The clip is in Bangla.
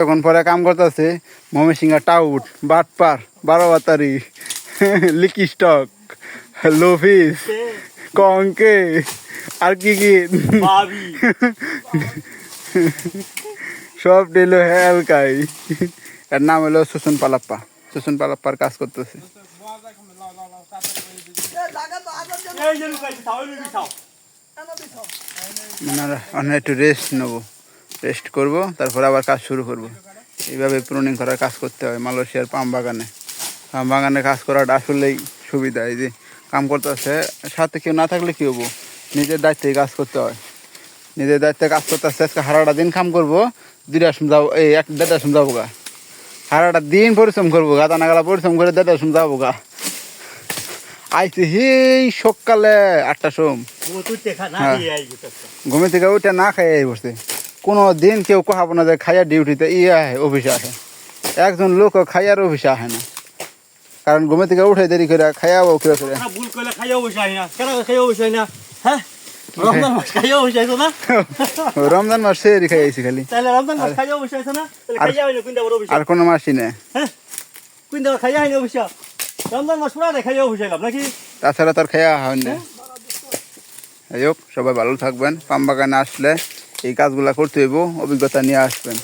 তখন পরে কাম করতেছে ময়মনসিংহা টাউট বাটপার বারোবাতারি লিকি স্টক লোফিস কঙ্কে আর কি কি? সব দিল হেলকাই। এর নাম হলো সুসুন পালাপ্পা। সুসুন পালাপ্পার কাজ করতেছে। মানে একটু রেস্ট নেব। রেস্ট করব তারপর আবার কাজ শুরু করব। এইভাবে প্রুনিং করার কাজ করতে হয় মালয়েশিয়ার পাম বাগানে। পাম বাগানে কাজ করাটা আসলেই সুবিধা এই যে কাম করতে করতেছে সাথে কেউ না থাকলে কি হব? নিজের দায়িত্বে কাজ করতে হয়। নিজের দায়িত্বে কাজ করতে করতেছে আজকে হারাটা দিন কাম করব দুইটার সময় যাব এই এক দেড়টার সময় যাব গা। হারাটা দিন পরিশ্রম করব গাদা নাগালা পরিশ্রম করে দেড়টার সময় যাব গা। আইছি হেই সকালে আটটার সময়। হ্যাঁ। ঘুমে থেকে ওইটা না খাইয়ে বসতে কোনো দিন কেউ কহাবো না যে খাইয়া ডিউটিতে ইয়ে আহে অফিসে আসে একজন লোক খাইয়ার অফিসে আসে না। কারণ ঘুমে থেকে উঠে দেরি করে খাইয়াবো কেউ করে না ভুল করলে না। কেন না? হ্যাঁ? রমজান মাস না? রমজান মাস সেরি খাইয়েছি খালি। তাহলে রমজান মাস খাইয়াও বসে না? তাহলে আর- খাইয়া হইল কোনটা বড় বসে আর কোনো মাসই নেই। হ্যাঁ? খাইয়া হইল বসে রমজান মাস পুরা খাইয়াও বসে গেলাম নাকি? তাছাড়া তার খাইয়া হয় না। যাই হোক সবাই ভালো থাকবেন। পাম বাগানে আসলে এই কাজগুলা করতে হইব অভিজ্ঞতা নিয়ে আসবেন।